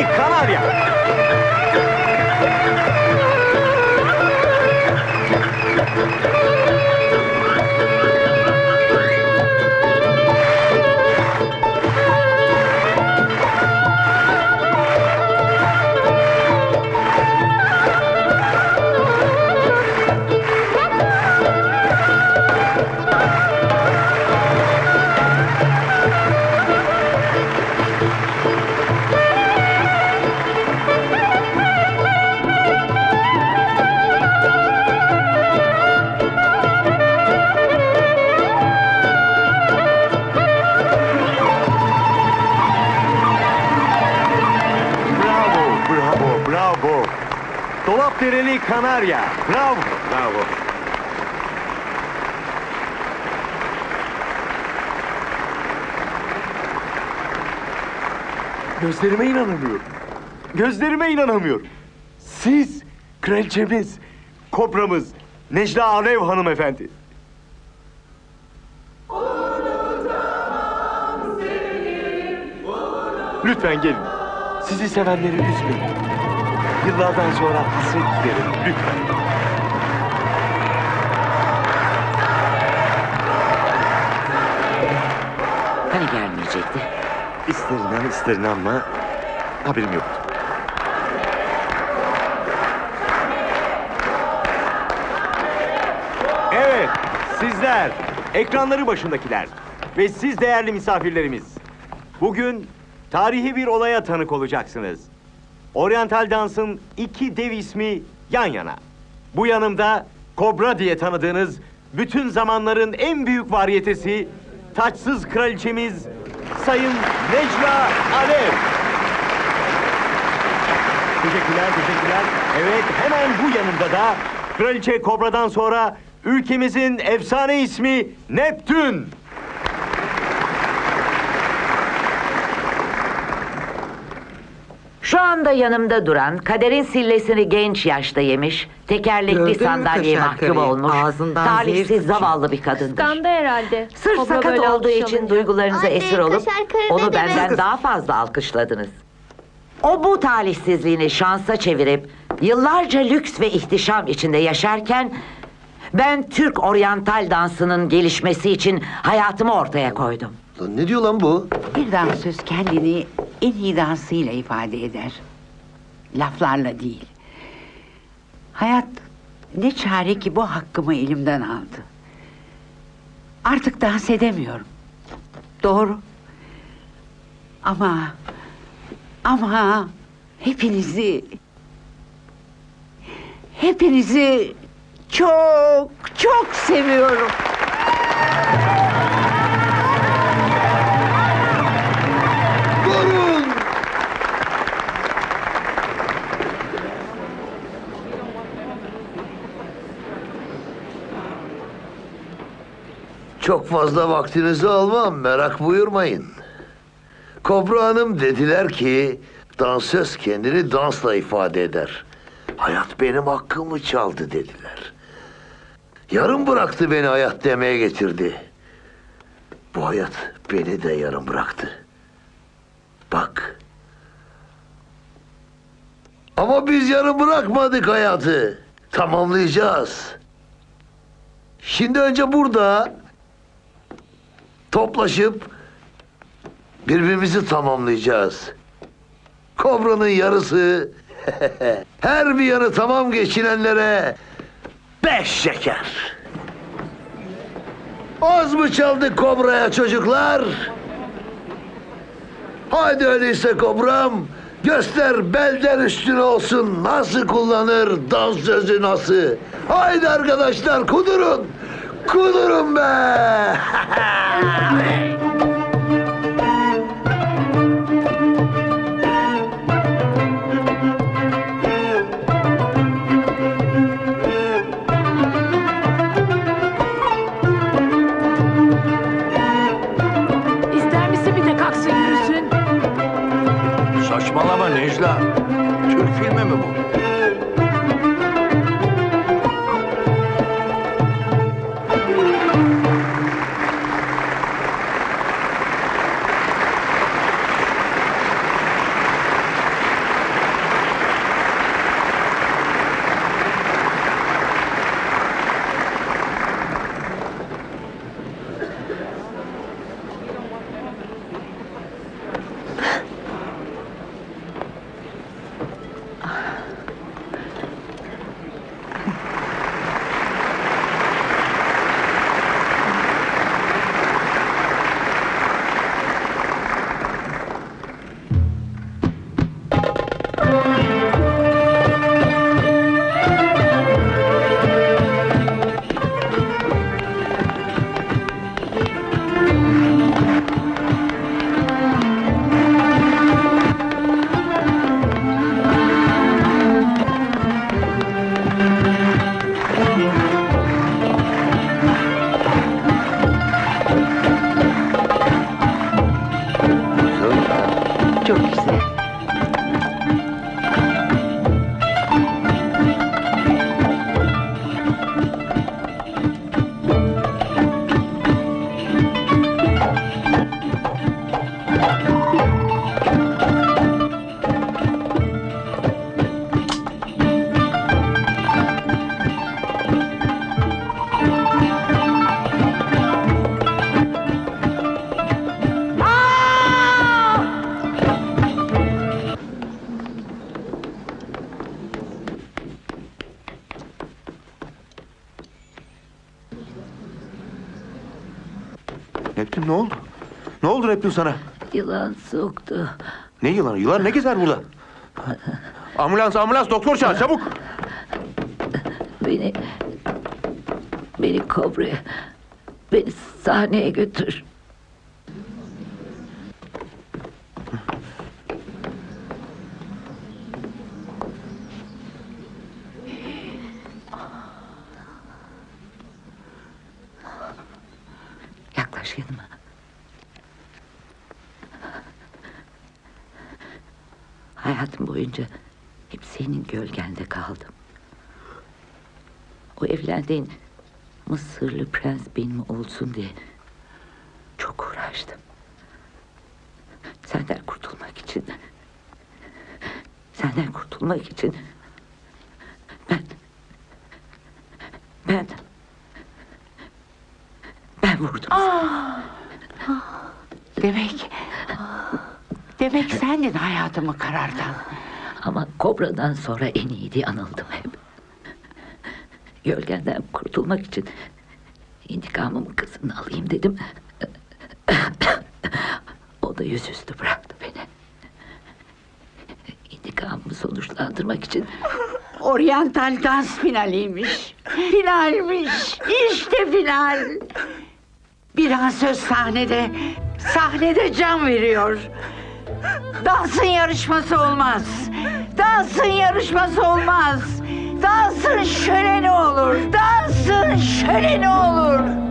Portreli Kanarya. Dolapdereli Kanarya. Bravo, bravo. Gözlerime inanamıyorum. Gözlerime inanamıyorum. Siz kraliçemiz, kobramız, Necla Alev hanımefendi. Lütfen gelin. Sizi sevenleri üzmeyin. Yıllardan sonra hasret giderin lütfen. Hani gelmeyecekti? İster inan ister inanma haberim yoktu. Evet, sizler, ekranları başındakiler ve siz değerli misafirlerimiz. Bugün tarihi bir olaya tanık olacaksınız. Oriental dansın iki dev ismi yan yana. Bu yanımda Kobra diye tanıdığınız bütün zamanların en büyük varyetesi taçsız kraliçemiz Sayın Necla Alev. Teşekkürler, teşekkürler. Evet, hemen bu yanımda da Kraliçe Kobra'dan sonra ülkemizin efsane ismi Neptün. Şu anda yanımda duran kaderin sillesini genç yaşta yemiş, tekerlekli Gördün mü sandalyeye kaşar mahkum karıyı? olmuş, Ağzından zehir talihsiz zavallı bir kadındır. Skanda herhalde. Sırf Kobra sakat böyle olduğu için alkışlanınca. duygularınıza Anne, esir olup kaşar karı onu ne demek? benden daha fazla alkışladınız. O bu talihsizliğini şansa çevirip yıllarca lüks ve ihtişam içinde yaşarken ben Türk oryantal dansının gelişmesi için hayatımı ortaya koydum. Lan ne diyor lan bu? Bir dansöz kendini en iyi dansıyla ifade eder. Laflarla değil. Hayat ne çare ki bu hakkımı elimden aldı. Artık dans edemiyorum. Doğru. Ama ama hepinizi hepinizi çok çok seviyorum. Çok fazla vaktinizi almam, merak buyurmayın. Kobra Hanım dediler ki, dansöz kendini dansla ifade eder. Hayat benim hakkımı çaldı dediler. Yarım bıraktı beni hayat demeye getirdi. Bu hayat beni de yarım bıraktı. Bak. Ama biz yarım bırakmadık hayatı. Tamamlayacağız. Şimdi önce burada toplaşıp birbirimizi tamamlayacağız. Kobra'nın yarısı her bir yanı tamam geçinenlere beş şeker. Az mı çaldık Kobra'ya çocuklar? Haydi öyleyse kobram. Göster belden üstüne olsun nasıl kullanır dans sözü nasıl. Haydi arkadaşlar kudurun. Kudurun be. İster misin bir de kalksın yürüsün? Saçmalama Necla. Türk filmi mi bu? 就是 Hayatım ne oldu? Ne oldu Reptil sana? Yılan soktu. Ne yılanı? Yılan ne gezer burada? Ambulans, ambulans, doktor çağır çabuk. Beni... Beni kobraya... Beni sahneye götür. Yanıma. Hayatım boyunca hep senin gölgende kaldım. O evlendiğin Mısırlı prens benim olsun diye çok uğraştım. Senden kurtulmak için senden kurtulmak için ben ben ben vurdum. Demek... Demek sendin hayatımı karartan. Ama kobradan sonra en iyi diye anıldım hep. Gölgenden kurtulmak için intikamımın kızını alayım dedim. o da yüzüstü bıraktı beni. İntikamımı sonuçlandırmak için Oriental dans finaliymiş. Finalmiş. İşte final. Bir söz sahnede, sahnede can veriyor. Dansın yarışması olmaz. Dansın yarışması olmaz. Dansın şöleni olur. Dansın şöleni olur.